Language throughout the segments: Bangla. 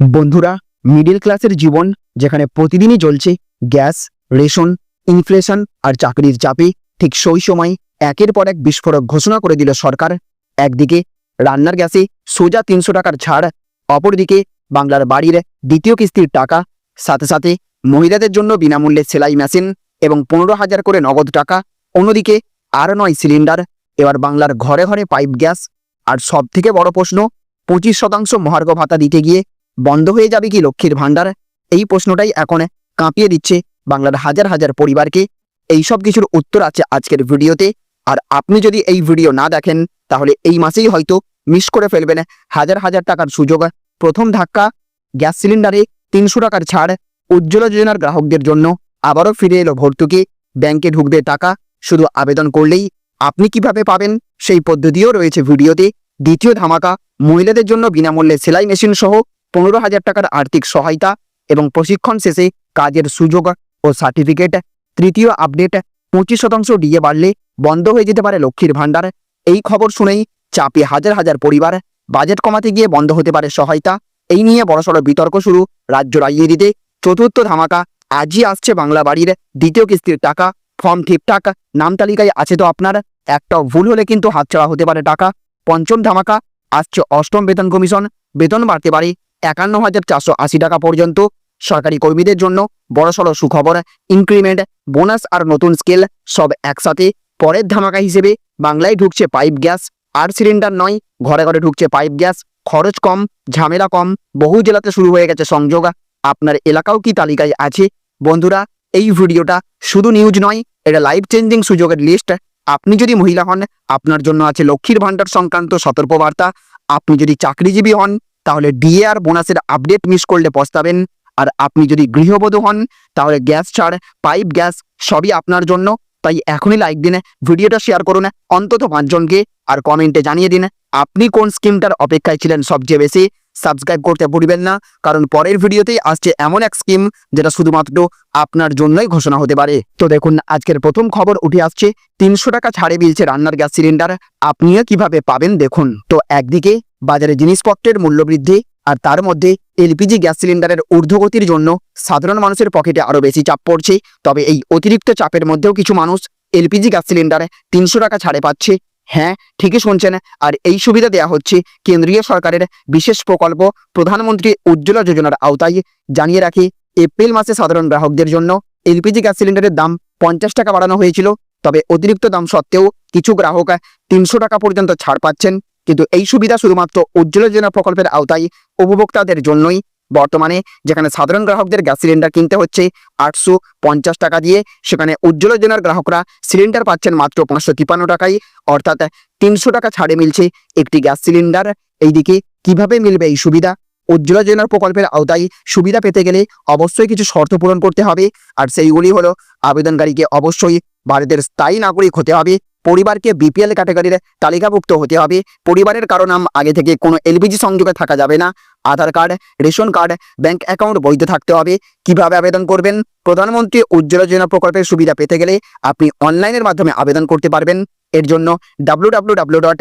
বন্ধুরা মিডিল ক্লাসের জীবন যেখানে প্রতিদিনই চলছে গ্যাস, রেশন ইনফ্লেশন আর চাকরির চাপে, ঠিক সেই সময় একের পর এক বিস্ফোরক ঘোষণা করে দিল সরকার। একদিকে রান্নার গ্যাসে সোজা তিনশো টাকার ছাড়, অপরদিকে বাংলার বাড়ির দ্বিতীয় কিস্তির টাকা, সাথে সাথে মহিলাদের জন্য বিনামূল্যে সেলাই মেশিন এবং পনেরো হাজার করে নগদ টাকা, অন্যদিকে আর নয় সিলিন্ডার। এবার বাংলার ঘরে ঘরে পাইপ গ্যাস। আর সব থেকে বড় প্রশ্ন, পঁচিশ শতাংশ মহার্ঘ ভাতা দিতে গিয়ে বন্ধ হয়ে যাবে কি লক্ষ্মীর ভাণ্ডার? এই প্রশ্নটাই এখন কাঁপিয়ে দিচ্ছে বাংলার হাজার হাজার পরিবারকে। এই সব কিছুর উত্তর আছে আজকের ভিডিওতে। আর আপনি যদি এই ভিডিও না দেখেন, তাহলে এই মাসেই হয়তো মিস করে ফেলবেন। হাজার হাজার টাকার সুযোগ। প্রথম ধাক্কা, গ্যাস সিলিন্ডারে তিনশো টাকার ছাড়, উজ্জ্বলা যোজনার গ্রাহকদের জন্য আবারও ফিরে এলো ভর্তুকি। ব্যাংকে ঢুকবে টাকা, শুধু আবেদন করলেই। আপনি কীভাবে পাবেন? সেই পদ্ধতিও রয়েছে ভিডিওতে। দ্বিতীয় ধামাকা, মহিলাদের জন্য বিনামূল্যে সেলাই মেশিন সহ পনেরো হাজার টাকার আর্থিক সহায়তা এবং প্রশিক্ষণ শেষে কাজের সুযোগ ও সার্টিফিকেট। তৃতীয় আপডেট, পঁচিশ শতাংশ ডিএ বাড়লে বন্ধ হয়ে যেতে পারে লক্ষ্মীর ভাণ্ডার। এই খবর শুনেই চাপে হাজার হাজার পরিবার। বাজেট কমাতে গিয়ে বন্ধ হতে পারে সহায়তা। এই নিয়ে বড়সড় বিতর্ক শুরু রাজ্য রাজনীতিতে। চতুর্থ ধামাকা, আজই আসছে বাংলা বাড়ির দ্বিতীয় কিস্তির টাকা। ফর্ম ঠিকঠাক, নাম তালিকায় আছে তো আপনার। একটা ভুল হলে কিন্তু হাতছাড়া হতে পারে টাকা। পঞ্চম ধামাকা, আসছে অষ্টম বেতন কমিশন। বেতন বাড়তে পারে একান্ন হাজার চারশো আশি টাকা পর্যন্ত সরকারি কর্মীদের জন্য বড়সড় সুখবর ইনক্রিমেন্ট বোনাস আর নতুন স্কেল সব একসাথে। পরের ধামাকা হিসেবে বাংলায় ঢুকছে পাইপ গ্যাস আর সিলিন্ডার নয়, ঘরে ঘরে ঢুকছে পাইপ গ্যাস খরচ কম, ঝামেলা কম, বহু জেলাতে শুরু হয়ে গেছে সংযোগ। আপনার এলাকাও কি তালিকায় আছে? বন্ধুরা, এই ভিডিওটা শুধু নিউজ নয়, এটা লাইফ চেঞ্জিং সুযোগের লিস্ট আপনি যদি মহিলা হন, আপনার জন্য আছে লক্ষ্মীর ভাণ্ডার সংক্রান্ত সতর্কবার্তা। আপনি যদি চাকরিজীবী হন তাহলে ডিএ আর বোনাসের আপডেট মিস করলে পস্তাবেন। আর আপনি যদি গৃহবধূ হন, তাহলে গ্যাস ছাড় পাইপ গ্যাস সবই আপনার জন্য। তাই এখনই লাইক দিন, ভিডিওটা শেয়ার করুন অন্তত পাঁচজনকে। আর কমেন্টে জানিয়ে দিন, আপনি কোন স্কিমটার অপেক্ষায় ছিলেন সবচেয়ে বেশি? সাবস্ক্রাইব করতে ভুলবেন না, কারণ পরের ভিডিওতেই আসছে এমন এক স্কিম যেটা শুধুমাত্র আপনার জন্যই ঘোষণা হতে পারে। তো দেখুন, আজকের প্রথম খবর উঠে আসছে, তিনশো টাকা ছাড়ে মিলছে রান্নার গ্যাস সিলিন্ডার। আপনিও কীভাবে পাবেন দেখুন। তো একদিকে বাজারে জিনিসপত্রের মূল্য বৃদ্ধি আর তার মধ্যে এলপিজি গ্যাস সিলিন্ডারের ঊর্ধ্বগতির জন্য সাধারণ মানুষের পকেটে আরও বেশি চাপ পড়ছে। তবে এই অতিরিক্ত চাপের মধ্যেও কিছু মানুষ এলপিজি গ্যাস সিলিন্ডারে তিনশো টাকা ছাড়ে পাচ্ছে। হ্যাঁ ঠিকই শুনছেন। আর এই সুবিধা দেয়া হচ্ছে কেন্দ্রীয় সরকারের বিশেষ প্রকল্প প্রধানমন্ত্রী উজ্জ্বলা যোজনার আওতায়। জানিয়ে রাখি, এপ্রিল মাসে সাধারণ গ্রাহকদের জন্য এলপিজি গ্যাস সিলিন্ডারের দাম পঞ্চাশ টাকা বাড়ানো হয়েছিল। তবে অতিরিক্ত দাম সত্ত্বেও কিছু গ্রাহক তিনশো টাকা পর্যন্ত ছাড় পাচ্ছেন। কিন্তু এই সুবিধা শুধুমাত্র উজ্জ্বলা যোজনা প্রকল্পের আওতায় উপভোক্তাদের জন্যই। বর্তমানে যেখানে সাধারণ গ্রাহকদের গ্যাস সিলিন্ডার কিনতে হচ্ছে, আটশো পঞ্চাশ টাকা দিয়ে, সেখানে উজ্জ্বলা যোজনার গ্রাহকরা সিলিন্ডার পাচ্ছেন মাত্র পাঁচশো তিপ্পান্ন টাকায়, অর্থাৎ তিনশো টাকা ছাড়ে মিলছে একটি গ্যাস সিলিন্ডার। এইদিকে কীভাবে মিলবে এই সুবিধা? উজ্জ্বলা যোজনার প্রকল্পের আওতায় সুবিধা পেতে গেলে অবশ্যই কিছু শর্ত পূরণ করতে হবে, আর সেইগুলি হলো আবেদনকারীকে অবশ্যই ভারতের স্থায়ী নাগরিক হতে হবে। পরিবারকে বিপিএল ক্যাটাগরির তালিকাভুক্ত হতে হবে। পরিবারের কারও নাম আগে থেকে কোনো এলপিজি সংযোগে থাকা যাবে না। Aadhaar card ration card bank account বৈধ থাকতে হবে। কীভাবে আবেদন করবেন? প্রধানমন্ত্রী উজ্জ্বলা যোজনা প্রকল্পের সুবিধা পেতে গেলে আপনি অনলাইনের মাধ্যমে আবেদন করতে পারবেন। এর জন্য W dot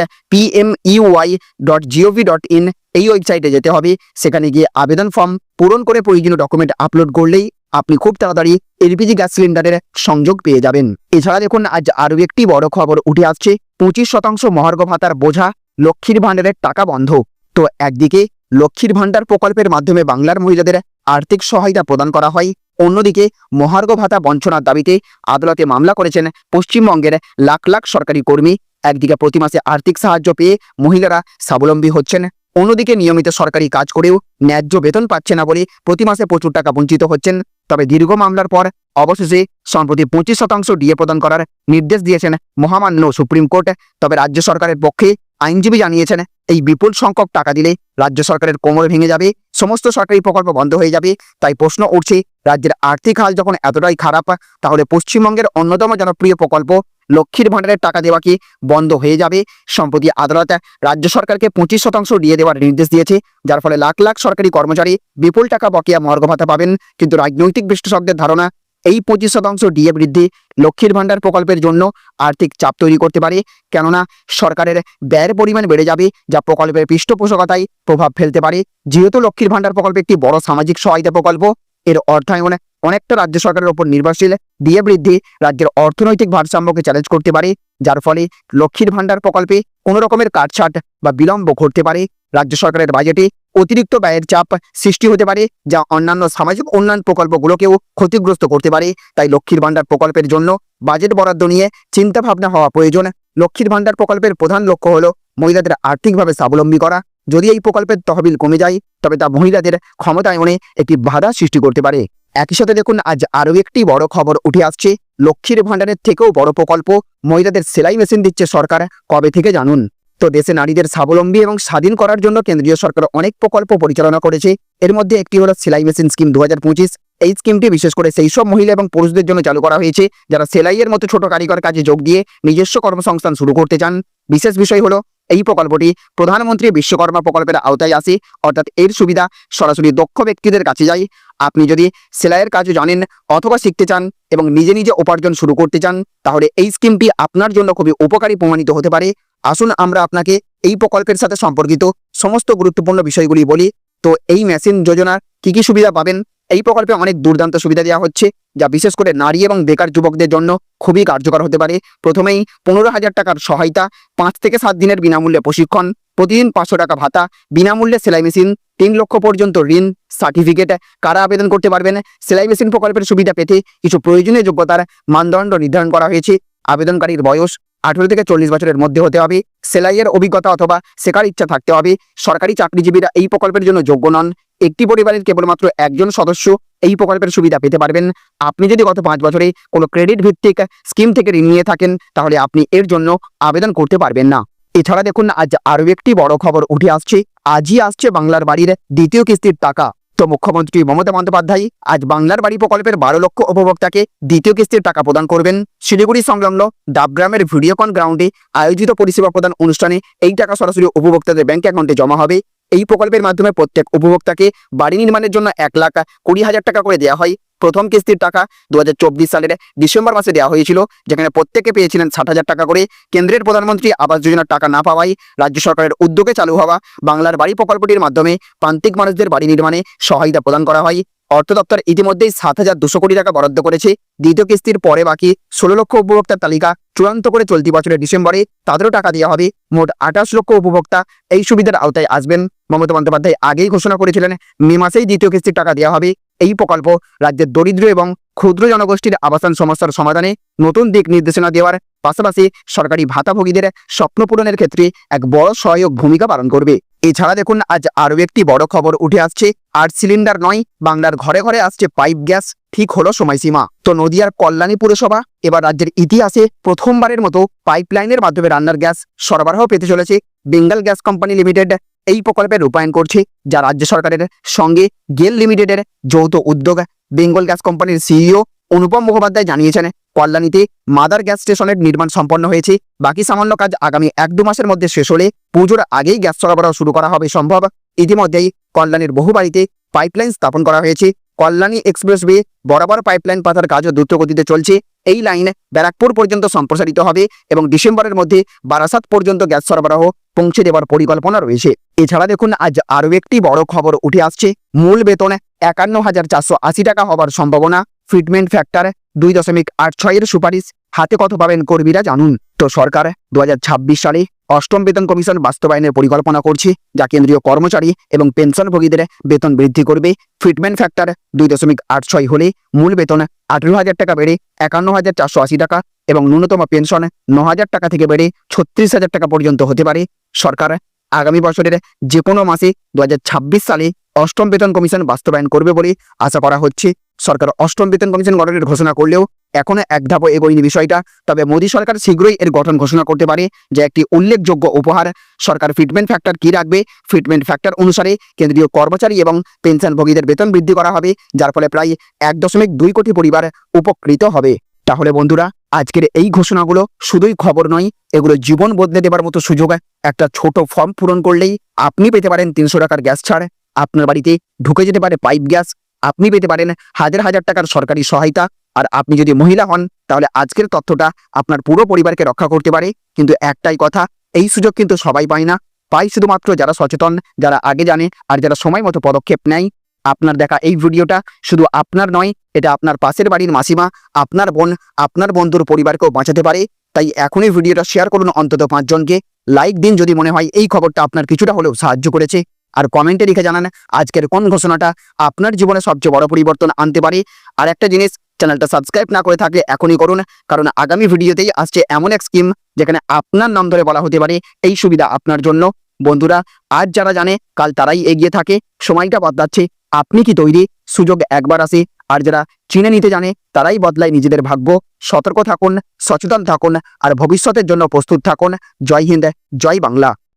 dot gov dot in এই ওয়েবসাইটে যেতে হবে। সেখানে গিয়ে আবেদন ফর্ম পূরণ করে প্রয়োজনীয় ডকুমেন্ট আপলোড করলেই আপনি খুব তাড়াতাড়ি এলপিজি গ্যাস সিলিন্ডারের সংযোগ পেয়ে যাবেন। এছাড়া দেখুন, আজ আরও একটি বড় খবর উঠে আসছে। পঁচিশ শতাংশ মহার্ঘ ভাতার বোঝা লক্ষ্মীর ভাণ্ডারের টাকা বন্ধ। তো একদিকে লক্ষ্মীর ভাণ্ডার প্রকল্পের মাধ্যমে বাংলার মহিলাদের আর্থিক সহায়তা প্রদান করা হয়, অন্যদিকে মহার্ঘ ভাতা বঞ্চনার দাবিতে আদালতে মামলা করেছেন পশ্চিমবঙ্গের লাখ লাখ সরকারি কর্মী। একদিকে প্রতি মাসে আর্থিক সাহায্য পেয়ে মহিলারা স্বাবলম্বী হচ্ছেন, অন্যদিকে নিয়মিত সরকারি কাজ করেও ন্যায্য বেতন পাচ্ছে না বলে প্রতি মাসে প্রচুর টাকা বঞ্চিত হচ্ছেন। তবে দীর্ঘ মামলার পর অবশেষে সম্প্রতি পঁচিশ শতাংশ ডিএ প্রদান করার নির্দেশ দিয়েছেন মহামান্য সুপ্রিম কোর্ট। তবে রাজ্য সরকারের পক্ষে আইনজীবী জানিয়েছেন, এই বিপুল সংখ্যক টাকা দিলে রাজ্য সরকারের কোমর ভেঙে যাবে, সমস্ত সরকারি প্রকল্প বন্ধ হয়ে যাবে। তাই প্রশ্ন উঠছে, রাজ্যের আর্থিক হাল যখন এতটাই খারাপ, তাহলে পশ্চিমবঙ্গের অন্যতম জনপ্রিয় প্রকল্প লক্ষ্মীর ভাণ্ডারের টাকা দেওয়া কি বন্ধ হয়ে যাবে? সম্প্রতি আদালত রাজ্য সরকারকে পঁচিশ শতাংশ দিয়ে দেওয়ার নির্দেশ দিয়েছে, যার ফলে লাখ লাখ সরকারি কর্মচারী বিপুল টাকা বকেয়া মর্গ ভাতা পাবেন। কিন্তু রাজনৈতিক বিশ্লেষকদের ধারণা, এই পঁচিশ শতাংশ ডিএ বৃদ্ধি লক্ষ্মীর ভাণ্ডার প্রকল্পের জন্য আর্থিক চাপ তৈরি করতে পারে। কেননা, সরকারের ব্যয়ের পরিমাণ বেড়ে যাবে, যা প্রকল্পের পৃষ্ঠপোষকতায় প্রভাব ফেলতে পারে। যেহেতু লক্ষ্মীর ভাণ্ডার প্রকল্প একটি বড় সামাজিক সহায়তা প্রকল্প, এর অর্থায়নে অনেকটা রাজ্য সরকারের ওপর নির্ভরশীল। ডিএ বৃদ্ধি রাজ্যের অর্থনৈতিক ভারসাম্যকে চ্যালেঞ্জ করতে পারে, যার ফলে লক্ষ্মীর ভাণ্ডার প্রকল্পে কোনো রকমের কাটছাট বা বিলম্ব ঘটতে পারে। রাজ্য সরকারের বাজেটে অতিরিক্ত ব্যয়ের চাপ সৃষ্টি হতে পারে, যা অন্যান্য সামাজিক উন্নয়ন প্রকল্পগুলোকেও ক্ষতিগ্রস্ত করতে পারে। তাই লক্ষ্মীর ভাণ্ডার প্রকল্পের জন্য বাজেট বরাদ্দ নিয়ে চিন্তাভাবনা হওয়া প্রয়োজন। লক্ষ্মীর ভাণ্ডার প্রকল্পের প্রধান লক্ষ্য হল মহিলাদের আর্থিকভাবে স্বাবলম্বী করা। যদি এই প্রকল্পের তহবিল কমে যায়, তবে তা মহিলাদের ক্ষমতায়নে একটি বাধা সৃষ্টি করতে পারে। একই সাথে দেখুন, আজ আরও একটি বড় খবর উঠে আসছে। লক্ষ্মীর ভাণ্ডারের থেকেও বড় প্রকল্প মহিলাদের সেলাই মেশিন দিচ্ছে সরকার। কবে থেকে জানুন? তো দেশে নারীদের স্বাবলম্বী এবং স্বাধীন করার জন্য কেন্দ্রীয় সরকার অনেক প্রকল্প পরিচালনা করেছে। এর মধ্যে একটি হলো সেলাই মেশিন স্কিম দু হাজার পঁচিশ। এই স্কিমটি বিশেষ করে সেই সব মহিলা এবং পুরুষদের জন্য চালু করা হয়েছে, যারা সেলাইয়ের মতো ছোট কারিগর কাজে যোগ দিয়ে নিজস্ব কর্মসংস্থান শুরু করতে চান। বিশেষ বিষয় হলো এই প্রকল্পটি প্রধানমন্ত্রী বিশ্বকর্মা প্রকল্পের আওতায় আসে, অর্থাৎ এর সুবিধা সরাসরি দক্ষ ব্যক্তিদের কাছে যায়। আপনি যদি সেলাইয়ের কাজ জানেন অথবা শিখতে চান এবং নিজে নিজে উপার্জন শুরু করতে চান, তাহলে এই স্কিমটি আপনার জন্য খুবই উপকারী প্রমাণিত হতে পারে। আসুন আমরা আপনাকে এই প্রকল্পের সাথে সম্পর্কিত সমস্ত গুরুত্বপূর্ণ বিষয়গুলি বলি। তো এই মেশিন যোজনার কি কি সুবিধা পাবেন? এই প্রকল্পে অনেক দুর্দান্ত সুবিধা দেওয়া হচ্ছে, যা বিশেষ করে নারী এবং বেকার যুবকদের জন্য খুবই কার্যকর হতে পারে। প্রথমেই পনেরো হাজার টাকার সহায়তা, পাঁচ থেকে সাত দিনের বিনামূল্যে প্রশিক্ষণ, প্রতিদিন পাঁচশো টাকা ভাতা, বিনামূল্যে সেলাই মেশিন, তিন লক্ষ পর্যন্ত ঋণ, সার্টিফিকেট, কারা আবেদন করতে পারবেন? সেলাই মেশিন প্রকল্পের সুবিধা পেতে কিছু প্রয়োজনীয় যোগ্যতার মানদণ্ড নির্ধারণ করা হয়েছে। আবেদনকারীর বয়স আঠেরো থেকে চল্লিশ বছরের মধ্যে হতে হবে। সেলাইয়ের অভিজ্ঞতা অথবা শেখার ইচ্ছা থাকতে হবে। সরকারি চাকরিজীবীরা এই প্রকল্পের জন্য যোগ্য নন। একটি পরিবারের কেবলমাত্র একজন সদস্য এই প্রকল্পের সুবিধা পেতে পারবেন। আপনি যদি গত পাঁচ বছরে কোনো ক্রেডিট ভিত্তিক স্কিম থেকে ঋণ নিয়ে থাকেন, তাহলে আপনি এর জন্য আবেদন করতে পারবেন না। এছাড়া দেখুন, আজ আরও একটি বড় খবর উঠে আসছে। আজই আসছে বাংলার বাড়ির দ্বিতীয় কিস্তির টাকা। তো মুখ্যমন্ত্রী মমতা বন্দ্যোপাধ্যায় আজ বাংলার বাড়ি প্রকল্পের বারো লক্ষ উপভোক্তাকে দ্বিতীয় কিস্তির টাকা প্রদান করবেন। শিলিগুড়ি সংলগ্ন ডাবগ্রামের ভিডিওকন গ্রাউন্ডে আয়োজিত পরিষেবা প্রদান অনুষ্ঠানে এই টাকা সরাসরি উপভোক্তাদের ব্যাংক অ্যাকাউন্টে জমা হবে। এই প্রকল্পের মাধ্যমে প্রত্যেক উপভোক্তাকে বাড়ি নির্মাণের জন্য এক লাখ কুড়ি হাজার টাকা করে দেওয়া হয়। প্রথম কিস্তির টাকা দু হাজার চব্বিশ সালের ডিসেম্বর মাসে দেওয়া হয়েছিল, যেখানে প্রত্যেকে পেয়েছিলেন ষাট হাজার টাকা করে। কেন্দ্রের প্রধানমন্ত্রী আবাস যোজনার টাকা না পাওয়ায় রাজ্য সরকারের উদ্যোগে চালু হওয়া বাংলার বাড়ি প্রকল্পটির মাধ্যমে প্রান্তিক মানুষদের বাড়ি নির্মাণে সহায়তা প্রদান করা হয়। অর্থ দপ্তর ইতিমধ্যেই সাত হাজার দুশো কোটি টাকা বরাদ্দ করেছে। দ্বিতীয় কিস্তির পরে বাকি ষোলো লক্ষ উপভোক্তার তালিকা চূড়ান্ত করে চলতি বছরের ডিসেম্বরে তাদেরও টাকা দেওয়া হবে। মোট আঠাশ লক্ষ উপভোক্তা এই সুবিধার আওতায় আসবেন। মমতা বন্দ্যোপাধ্যায় আগেই ঘোষণা করেছিলেন মে মাসেই দ্বিতীয় কিস্তির টাকা দেওয়া হবে। এই প্রকল্প রাজ্যের দরিদ্র এবং ক্ষুদ্র জনগোষ্ঠীর আবাসন সমস্যার সমাধানে নতুন দিক নির্দেশনা দেওয়ার পাশাপাশি সরকারি ভাতাভোগীদের স্বপ্ন পূরণের ক্ষেত্রে এক বড় সহায়ক ভূমিকা পালন করবে। এছাড়া দেখুন, আজ আরও একটি বড় খবর উঠে আসছে। আর সিলিন্ডার নয়, বাংলার ঘরে ঘরে আসছে পাইপ গ্যাস, ঠিক হলো সময়সীমা। তো নদিয়ার কল্যাণী পুরসভা, এবার রাজ্যের ইতিহাসে প্রথমবারের মতো পাইপলাইনের মাধ্যমে রান্নার গ্যাস সরবরাহ পেতে চলেছে। বেঙ্গল গ্যাস কোম্পানি লিমিটেড এই প্রকল্পে রূপায়ণ করছে, যা রাজ্য সরকারের সঙ্গে গেল লিমিটেডের যৌথ উদ্যোগ। বেঙ্গল গ্যাস কোম্পানির সিইও অনুপম মুখোপাধ্যায় জানিয়েছেন, কল্যাণীতে মাদার গ্যাস স্টেশনের নির্মাণ সম্পন্ন হয়েছে। বাকি সামান্য কাজ আগামী এক দু মাসের মধ্যে শেষ হলে পুজোর আগেই গ্যাস সরবরাহ শুরু করা হবে সম্ভব। ইতিমধ্যেই কল্যাণীর বহু বাড়িতে পাইপলাইন স্থাপন করা হয়েছে। কল্যাণী এক্সপ্রেসওয়ে বরাবর পাইপলাইন পাতার কাজও দ্রুতগতিতে চলছে। এই লাইন ব্যারাকপুর পর্যন্ত সম্প্রসারিত হবে এবং ডিসেম্বরের মধ্যে বারাসাত পর্যন্ত গ্যাস সরবরাহ পৌঁছে দেওয়ার পরিকল্পনা রয়েছে। এছাড়া দেখুন, আজ আরও একটি বড় খবর উঠে আসছে। মূল বেতন একান্ন হাজার চারশো আশি টাকা হওয়ার সম্ভাবনা। ফিটমেন্ট ফ্যাক্টর দুই দশমিক আট ছয়ের সুপারিশ। হাতে কত পাবেন কর্মীরা জানুন। তো সরকার দু হাজার ছাব্বিশ সালে অষ্টম বেতন কমিশন বাস্তবায়নের পরিকল্পনা করছে, যা কেন্দ্রীয় কর্মচারী এবং পেনশনভোগীদের বেতন বৃদ্ধি করবে। ফিটমেন্ট ফ্যাক্টর দুই দশমিক আট ছয় হলে মূল বেতন আঠেরো হাজার টাকা বেড়ে একান্ন হাজার চারশো আশি টাকা এবং ন্যূনতম পেনশন ন হাজার টাকা থেকে বেড়ে ছত্রিশ হাজার টাকা পর্যন্ত হতে পারে। সরকার আগামী বছরের যে কোনো মাসে দু হাজার ছাব্বিশ সালে অষ্টম বেতন কমিশন বাস্তবায়ন করবে বলে আশা করা হচ্ছে। সরকার অষ্টম বেতন কমিশন গঠনের ঘোষণা করলেও এখনও এক ধাপও এগোয়নি বিষয়টা। তবে মোদী সরকার শীঘ্রই এর গঠন ঘোষণা করতে পারে যে একটি উল্লেখযোগ্য উপহার। সরকার ফিটমেন্ট ফ্যাক্টর কি রাখবে? ফিটমেন্ট ফ্যাক্টর অনুসারে কেন্দ্রীয় কর্মচারী এবং পেনশনভোগীদের বেতন বৃদ্ধি করা হবে, যার ফলে প্রায় এক দশমিক দুই কোটি পরিবার উপকৃত হবে। তাহলে বন্ধুরা, আজকের এই ঘোষণাগুলো শুধুই খবর নয়, এগুলো জীবন বদলে দেবার মতো সুযোগ। একটা ছোট ফর্ম পূরণ করলেই আপনি পেতে পারেন তিনশো টাকার গ্যাস ছাড়। আপনার বাড়িতে ঢুকে যেতে পারে পাইপ গ্যাস। আপনি পেতে পারেন হাজার হাজার টাকার সরকারি সহায়তা। আর আপনি যদি মহিলা হন, তাহলে আজকের তথ্যটা আপনার পুরো পরিবারকে রক্ষা করতে পারে। কিন্তু একটাই কথা, এই সুযোগ কিন্তু সবাই পায় না। পাই শুধুমাত্র যারা সচেতন, যারা আগে জানে আর যারা সময় মতো পদক্ষেপ নেয়। আপনার দেখা এই ভিডিওটা শুধু আপনার নয়, এটা আপনার পাশের বাড়ির মাসিমা, আপনার বোন, আপনার বন্ধুর পরিবারকেও বাঁচাতে পারে। তাই এখনই ভিডিওটা শেয়ার করুন অন্তত পাঁচজনকে। লাইক দিন যদি মনে হয়, এই খবরটা আপনার কিছুটা হলেও সাহায্য করেছে। আর কমেন্টে লিখে জানান, আজকের কোন ঘোষণাটা আপনার জীবনে সবচেয়ে বড় পরিবর্তন আনতে পারে। আর একটা জিনিস চ্যানেলটা সাবস্ক্রাইব না করে থাকলে এখনই করুন। কারণ আগামী ভিডিওতেই আসছে এমন এক স্কিম যেখানে আপনার নাম ধরে বলা হতে পারে এই সুবিধা আপনার জন্য। বন্ধুরা, আজ যারা জানে, কাল তারাই এগিয়ে থাকে। সময়টা বদলাচ্ছে। আপনি কি তৈরি? সুযোগ একবার আসে। আর যারা চিনে নিতে জানে, তারাই বদলায় নিজেদের ভাগ্য। সতর্ক থাকুন, সচেতন থাকুন, আর ভবিষ্যতের জন্য প্রস্তুত থাকুন। জয় হিন্দ, জয় বাংলা।